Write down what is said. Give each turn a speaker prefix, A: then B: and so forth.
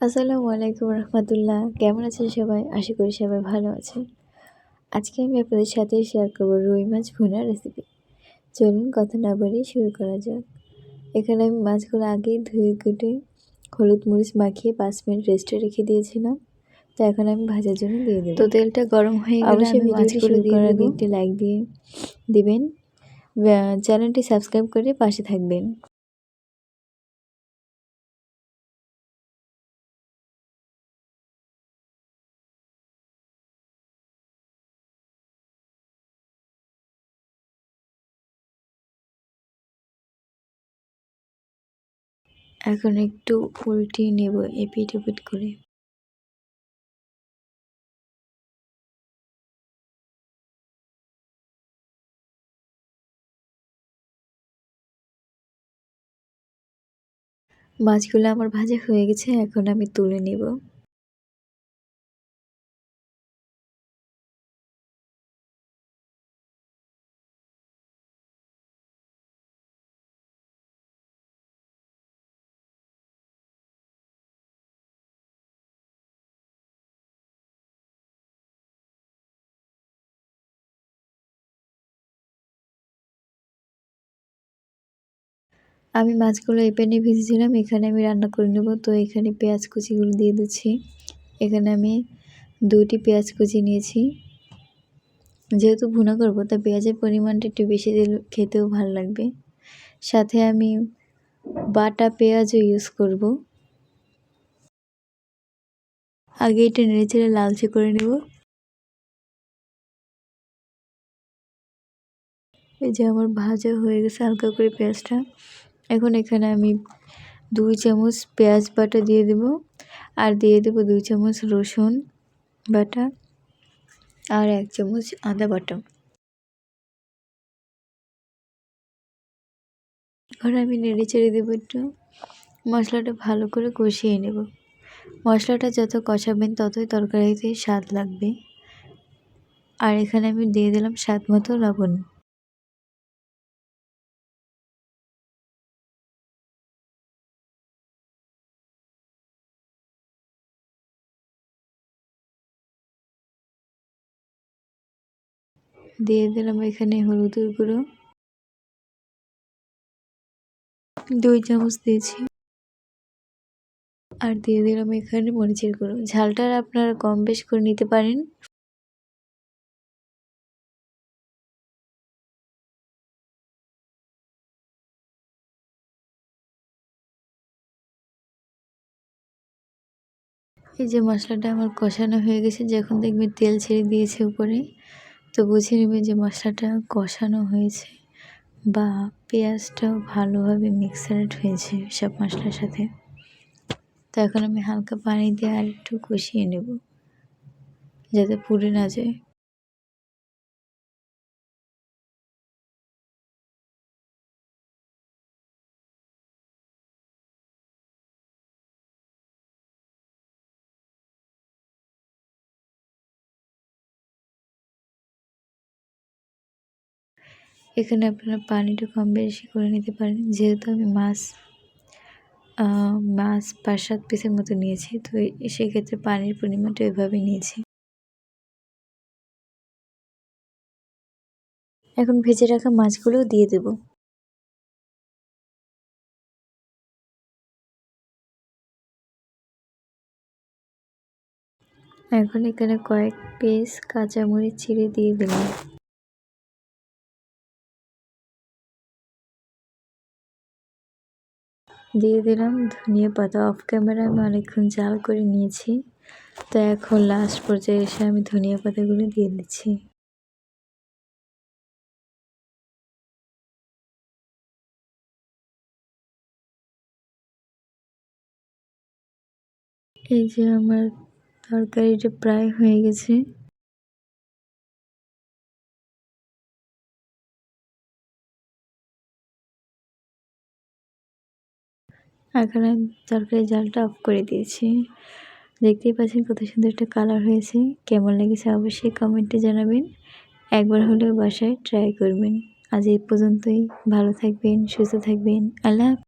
A: আসসালামু আলাইকুম রহমতুল্লাহ। কেমন আছেন সবাই? আশা করি সবাই ভালো আছেন। আজকে আমি আপনাদের সাথে শেয়ার করব রুই মাছ ভুনার রেসিপি চলুন কথা না বলে শুরু করা যাক। এখানে আমি মাছগুলো আগে ধুয়ে কেটে হলুদ মরিচ মাখিয়ে পাঁচ মিনিট রেস্টে রেখে দিয়েছিলাম। তো এখন আমি ভাজার জন্য দিয়ে দেবো। তো তেলটা গরম হয়ে গেলে অবশ্যই মাছগুলো দিয়ে দেবো। একটি লাইক দিয়ে দিবেন। চ্যানেলটি সাবস্ক্রাইব করে পাশে থাকবেন। এখন একটু উল্টিয়ে নেব এপিট এপিট করে। মাছগুলো আমার ভাজা হয়ে গেছে, এখন আমি তুলে নেব। আমি মাছগুলো এই প্যানে ভেজেছিলাম, এখানে আমি রান্না করে নেব। তো এখানে পেঁয়াজ কুচিগুলো দিয়ে দিচ্ছি। এখানে আমি দুটি পেঁয়াজ কুচি নিয়েছি। যেহেতু ভুনা করব তা পেঁয়াজের পরিমাণটা একটু বেশি দিলে খেতেও ভালো লাগবে। সাথে আমি বাটা পেঁয়াজও ইউজ করব। আগে এটা নেড়ে চেড়ে লালচে করে নেব। এই যে আমার ভাজা হয়ে গেছে হালকা করে পেঁয়াজটা। এখন এখানে আমি দুই চামচ পেঁয়াজ বাটা দিয়ে দেব আর দিয়ে দেব দুই চামচ রসুন বাটা আর এক চামচ আদা বাটা। এখন আমি নেড়ে চেড়ে দেবো একটু। মশলাটা ভালো করে কষিয়ে নেব। মশলাটা যত কষাবেন ততই তরকারিতে স্বাদ লাগবে। আর এখানে আমি দিয়ে দিলাম স্বাদ মতো লবণ। দিয়ে দিলাম এখানে হলুদের গুঁড়ো। দুই চামচ দিয়েছি। আর দিয়ে দিলাম এখানে মরিচের গুঁড়ো। ঝালটা আপনারা কম বেশ করে নিতে পারেন। এই যে মশলাটা আমার কষানো হয়ে গেছে, যখন দেখবেন তেল ছেড়ে দিয়েছে উপরে। তো বুঝে নেবে যে মশলাটা কষানো হয়েছে বা পেঁয়াজটাও ভালোভাবে মিক্সারেড হয়েছে সব মশলার সাথে। তো এখন আমি হালকা পানি দিয়ে আর একটু কষিয়ে নেব, যাতে পুড়ে না যায়। এখানে আপনারা পানিটা কম বেশি করে নিতে পারেন। যেহেতু আমি মাছ মাছ পাঁচ, সাত পিসের মতো নিয়েছি, তো সেক্ষেত্রে পানির পরিমাণটা এভাবে নিয়েছি। এখন ভেজে রাখা মাছগুলোও দিয়ে দেব। এখন এখানে কয়েক পিস কাঁচামরিচ ছিঁড়ে দিয়ে দিলাম। দিয়ে দিলাম, ধনিয়া পাতা অফ ক্যামেরা আমি অনেকক্ষণ জাল করে নিয়েছি। তো এখন লাস্ট পর্যায়ে এসে আমি ধনিয়া পাতাগুলো দিয়ে দিচ্ছি। এই যে আমার তরকারিটা প্রায় হয়ে গেছে। এখন তরকারি জালটা অফ করে দিয়েছি। দেখতেই পাচ্ছেন কত সুন্দর একটা কালার হয়েছে। কেমন লেগেছে অবশ্যই কমেন্টে জানাবেন। একবার হলেও বাসায় ট্রাই করবেন। আজ এই পর্যন্তই। ভালো থাকবেন, সুস্থ থাকবেন। আল্লাহ